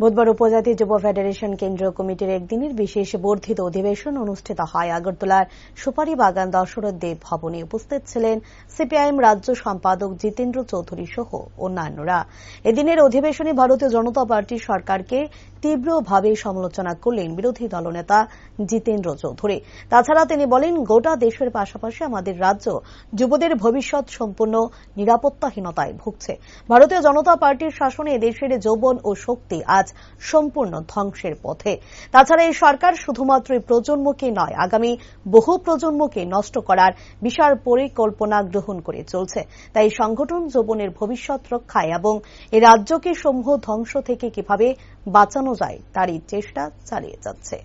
বুধবার উপজাতি যুব ফেডারেশন কেন্দ্রীয় কমিটির একদিনের বিশেষ বর্ধিত অধিবেশন অনুষ্ঠিত হয় আগরতলার সুপারি বাগান দশরথ দেব ভবনে উপস্থিত ছিলেন সিপিআইএম রাজ্য সম্পাদক জিতেন্দ্র চৌধুরী সহ অন্যান্যরা। এদিনের অধিবেশনে ভারতীয় জনতা পার্টি সরকারকে তীব্রভাবে সমালোচনা করলেন বিরোধী দলনেতা জিতেন্দ্র চৌধুরী। তাছাড়া তিনি বলেন, গোটা দেশের পাশাপাশি আমাদের রাজ্য যুবদের ভবিষ্যৎ সম্পূর্ণ নিরাপত্তাহীনতায় ভুগছে। ভারতীয় জনতা পার্টির শাসনে দেশের যৌবন ও শক্তি আজ সম্পূর্ণ ধ্বংসের পথে। তাছাড়া এই সরকার শুধুমাত্র প্রজন্মকে নয়, আগামী বহু প্রজন্মকে নষ্ট করার বিশাল পরিকল্পনা গ্রহণ করে চলছে। তাই সংগঠন যৌবনের ভবিষ্যৎ রক্ষায় এবং এই রাজ্যকে সমূহ ধ্বংস থেকে কীভাবে বাঁচানো যায়, তারই চেষ্টা চালিয়ে যাচ্ছে।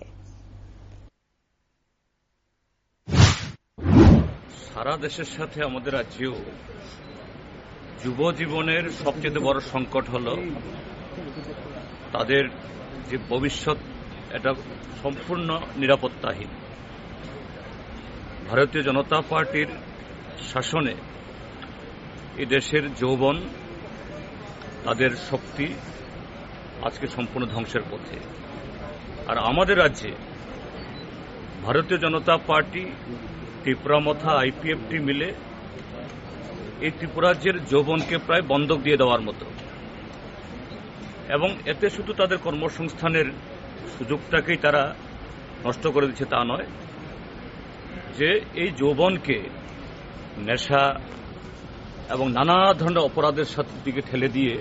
সারা দেশের সাথে আমাদের রাজ্যেও যুব জীবনের সবচেয়ে বড় সংকট হল তাদের যে ভবিষ্যৎ, এটা সম্পূর্ণ নিরাপত্তাহীন। ভারতীয় জনতা পার্টির শাসনে এই দেশের যৌবন, তাদের শক্তি আজকে সম্পূর্ণ ধ্বংসের পথে। আর আমাদের রাজ্যে ভারতীয় জনতা পার্টি, ত্রিপুরা ত্রিপুরামথা আইপিএফটি মিলে এই ত্রিপুরাজ্যের যৌবনকে প্রায় বন্ধক দিয়ে দেওয়ার মতো এবং এতে শুধু তাদের কর্মসংস্থানের সুযোগটাকেই তারা নষ্ট করে দিচ্ছে তা নয়, যে এই যৌবনকে নেশা এবং নানা ধরনের অপরাধের সাথে দিকে ঠেলে দিয়ে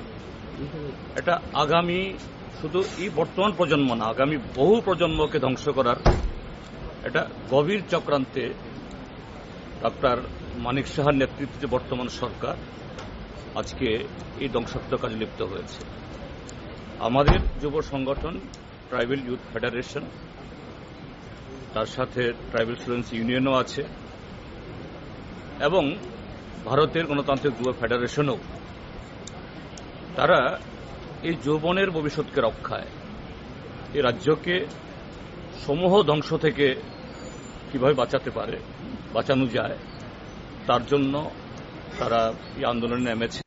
এটা আগামী শুধু এই বর্তমান প্রজন্ম না, আগামী বহু প্রজন্মকে ধ্বংস করার এটা গভীর চক্রান্তে ডক্টর মানিক সাহার নেতৃত্বে বর্তমান সরকার আজকে এই ধ্বংসাত্মক কাজে লিপ্ত হয়েছে। আমাদের যুব সংগঠন ট্রাইবেল ইউথ ফেডারেশন, তার সাথে ট্রাইবেল স্টুডেন্টস ইউনিয়নও আছে, এবং ভারতের গণতান্ত্রিক যুব ফেডারেশনও। তারা এই যৌবনের ভবিষ্যৎকে রক্ষায় এই রাজ্যকে সমূহ ধ্বংস থেকে কীভাবে বাঁচাতে পারে, বাঁচানো যায়, তার জন্য তারা এই আন্দোলনে নেমেছে।